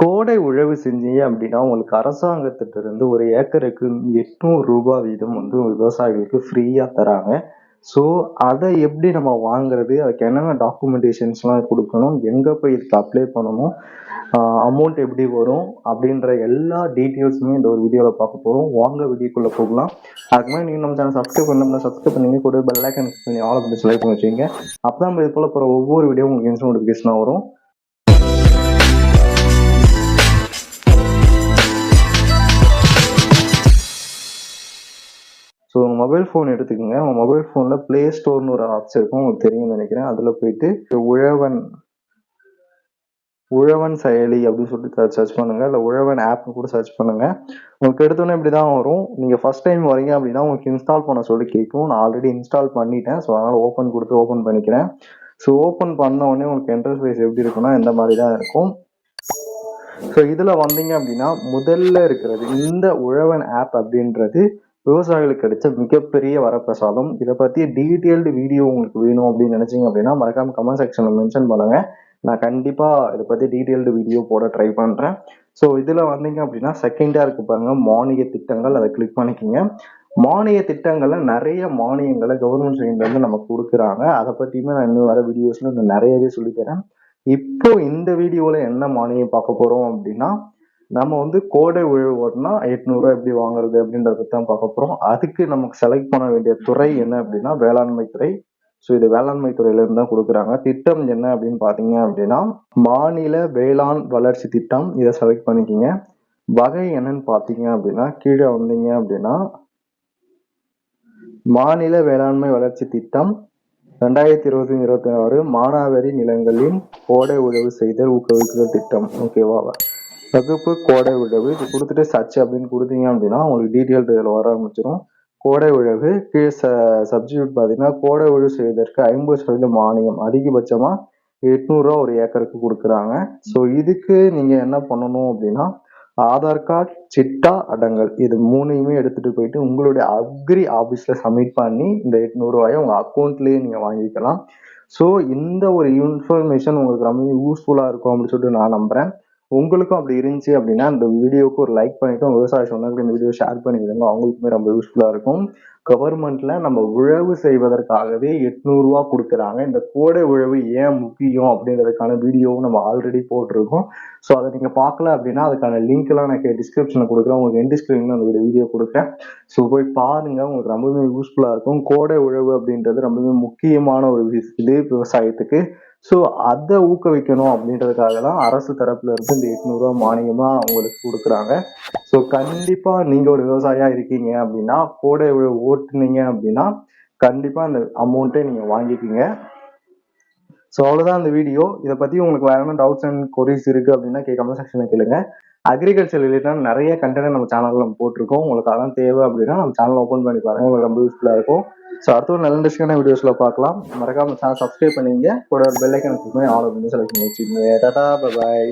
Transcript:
கோடை உழவு செஞ்சீங்க அப்படின்னா உங்களுக்கு அரசாங்கத்திட்ட இருந்து ஒரு ஏக்கருக்கு எட்நூறு ரூபாய் வீதம் வந்து விவசாயிகளுக்கு ஃப்ரீயா தராங்க. ஸோ அதை எப்படி நம்ம வாங்குறது? அதுக்கு என்னென்ன டாக்குமெண்டேஷன்ஸ்லாம் கொடுக்கணும்? எங்கே போய் இதுக்கு அப்ளை பண்ணணும்? அமௌண்ட் எப்படி வரும்? அப்படின்ற எல்லா டீட்டெயில்ஸுமே இந்த ஒரு வீடியோவில் பார்க்க போகிறோம் வாங்க வீடியோக்குள்ளே போகலாம். அதுக்கு மாதிரி நீங்கள் நம்ம சேனல் சப்ஸ்கிரைப் பண்ணோம்னா சப்ஸ்கிரைப் பண்ணி கூட பெல் ஐக்கன் பண்ணி ஆல் பண்ணி செலக்ட் பண்ணி வச்சுங்க அப்போ தான் நம்ம இது போல் போகிற ஒவ்வொரு வீடியோ உங்களுக்கு இன்ஸ்ட் நோட்டிஃபிகேஷனாக வரும். ஸோ உங்கள் மொபைல் ஃபோன் எடுத்துக்கோங்க. உங்கள் மொபைல் ஃபோனில் ப்ளே ஸ்டோர்னு ஒரு ஆப்ஸ் இருக்கும். உங்களுக்கு தெரியும்னு நினைக்கிறேன். அதில் போயிட்டு உழவன் உழவன் செயலி அப்படின்னு சொல்லிட்டு சர்ச் பண்ணுங்க. இல்லை உழவன் ஆப்னு கூட சர்ச் பண்ணுங்க. உங்களுக்கு எடுத்தோன்னே இப்படி தான் வரும். நீங்கள் ஃபர்ஸ்ட் டைம் வரீங்க அப்படின்னா உங்களுக்கு இன்ஸ்டால் பண்ண சொல்லி கேட்கும். நான் ஆல்ரெடி இன்ஸ்டால் பண்ணிட்டேன். ஸோ அதனால் ஓப்பன் கொடுத்து ஓப்பன் பண்ணிக்கிறேன். ஸோ ஓப்பன் பண்ண உடனே உங்களுக்கு இன்டர்ஃபேஸ் எப்படி இருக்குன்னா இந்த மாதிரி தான் இருக்கும். ஸோ இதில் வந்தீங்க அப்படின்னா முதல்ல இருக்கிறது இந்த உழவன் ஆப் அப்படின்றது விவசாயிகளுக்கு கிடைச்ச மிகப்பெரிய வரப்பிரசாதம். இதை பற்றி டீட்டெயில்டு வீடியோ உங்களுக்கு வேணும் அப்படின்னு நினைச்சீங்க அப்படின்னா மறக்காம கமெண்ட் செக்ஷனில் மென்ஷன் பண்ணுங்க. நான் கண்டிப்பாக இதை பற்றி டீட்டெயில்டு வீடியோ போட ட்ரை பண்ணுறேன் ஸோ இதில் வந்தீங்க அப்படின்னா செகண்டாக இருக்கு பாருங்க மானிய திட்டங்கள். அதை கிளிக் பண்ணிக்கோங்க. மானிய திட்டங்கள்ல நிறைய மானியங்களை கவர்மெண்ட் சைட்லேருந்து நமக்கு கொடுக்குறாங்க. அதை பற்றியுமே நான் இன்னும் வர வீடியோஸ்ல நிறையவே சொல்லித்தரேன். இப்போ இந்த வீடியோவில் என்ன மானியம் பார்க்க போகிறோம் அப்படின்னா நம்ம வந்து கோடை உழவுனா எட்நூறுவா எப்படி வாங்குறது அப்படின்றத தான் பார்க்க போகிறோம் அதுக்கு நமக்கு செலக்ட் பண்ண வேண்டிய துறை என்ன அப்படின்னா வேளாண்மை துறை. ஸோ இது வேளாண்மை துறையிலேருந்து தான் கொடுக்குறாங்க. திட்டம் என்ன அப்படின்னு பார்த்தீங்க அப்படின்னா மாநில வேளாண் வளர்ச்சி திட்டம். இதை செலக்ட் பண்ணிக்கிங்க. வகை என்னன்னு பார்த்தீங்க அப்படின்னா கீழே வந்தீங்க அப்படின்னா மாநில வேளாண்மை வளர்ச்சி திட்டம். ரெண்டாயிரத்தி இருபத்தி இருபத்தி ஆறு மானாவாரி நிலங்களின் கோடை உழவு செய்தல் ஊக்குவிக்குதல் திட்டம். ஓகேவா வகுப்பு கோடை உழவு இது கொடுத்துட்டு சர்ச் அப்படின்னு கொடுத்தீங்க அப்படின்னா உங்களுக்கு டீட்டெயில் இதில் வர ஆரம்பிச்சிடும் கோடை உழவு கீழே ச சப்ஜெக்ட் பார்த்தீங்கன்னா கோடை உழவு செய்வதற்கு ஐம்பது சதவீதம் மானியம். அதிகபட்சமாக எட்நூறுரூவா ஒரு ஏக்கருக்கு கொடுக்குறாங்க. ஸோ இதுக்கு நீங்கள் என்ன பண்ணணும் அப்படின்னா ஆதார் கார்டு சிட்டா அடங்கல் இது மூணையுமே எடுத்துட்டு போயிட்டு உங்களுடைய அக்ரி ஆஃபீஸில் சப்மிட் பண்ணி இந்த எட்நூறுவாயை உங்கள் அக்கௌண்ட்லேயே நீங்கள் வாங்கிக்கலாம். ஸோ இந்த ஒரு இன்ஃபர்மேஷன் உங்களுக்கு ரொம்ப யூஸ்ஃபுல்லாக இருக்கும் அப்படின்னு சொல்லிட்டு நான் நம்புகிறேன் உங்களுக்கும் அப்படி இருந்துச்சு அப்படின்னா இந்த வீடியோக்கு ஒரு லைக் பண்ணிட்டு விவசாய சொந்தங்களுக்கு இந்த வீடியோ ஷேர் பண்ணி விடுங்க அவங்களுக்குமே ரொம்ப யூஸ்ஃபுல்லாக இருக்கும். கவர்மெண்ட்ல நம்ம உழவு செய்வதற்காகவே எட்நூறுரூவா கொடுக்குறாங்க. இந்த கோடை உழவு ஏன் முக்கியம் அப்படின்றதுக்கான வீடியோவும் நம்ம ஆல்ரெடி போட்டிருக்கோம். ஸோ அதை நீங்கள் பார்க்கல அப்படின்னா அதுக்கான லிங்க்லாம் நான் டிஸ்கிரிப்ஷனில் கொடுக்குறேன். உங்களுக்கு என் டிஸ்கிரிப்ஷனில் அந்த வீடியோ கொடுக்குறேன். ஸோ போய் பாருங்க. உங்களுக்கு ரொம்பவே யூஸ்ஃபுல்லாக இருக்கும். கோடை உழவு அப்படின்றது ரொம்பவே முக்கியமான ஒரு இது விவசாயத்துக்கு. ஸோ அதை ஊக்குவிக்கணும் அப்படின்றதுக்காக தான் அரசு தரப்புல இருந்து இந்த எட்நூறுரூவா மானியமா அவங்களுக்கு கொடுக்குறாங்க. ஸோ கண்டிப்பா நீங்க ஒரு விவசாயியா இருக்கீங்க அப்படின்னா கோடை உழவு ஓட்டுனீங்க அப்படின்னா கண்டிப்பாக அந்த அமௌண்ட்டை நீங்கள் வாங்கிக்கிங்க. ஸோ அவ்வளோதான் அந்த வீடியோ இதை பற்றி உங்களுக்கு வேற என்ன டவுட்ஸ் அண்ட் கொரிஸ் இருக்குது அப்படின்னா கேட்காம செக்ஷனில் கேளுங்க. அக்ரிகல்ச்சர் ரிலேட்டடாக நிறைய கண்டென்ட் நம்ம சேனலில் நம்ம போட்டிருக்கோம். உங்களுக்கு அதான் தேவை அப்படின்னா நம்ம சேனல் ஓப்பன் பண்ணி பாருங்க. உங்களுக்கு ரொம்ப யூஸ்ஃபுல்லாக இருக்கும். ஸோ அடுத்த ஒரு நல்ல இன்ட்ரெஸ்டான வீடியோஸில் பார்க்கலாம். மறக்காம சேனல் சப்ஸ்கிரைப் பண்ணிங்க கூட பெல் ஐக்கன் ஆல் அப்படின்னு செலக்ட் பண்ணி வச்சுக்கோங்க. டாடா பாய்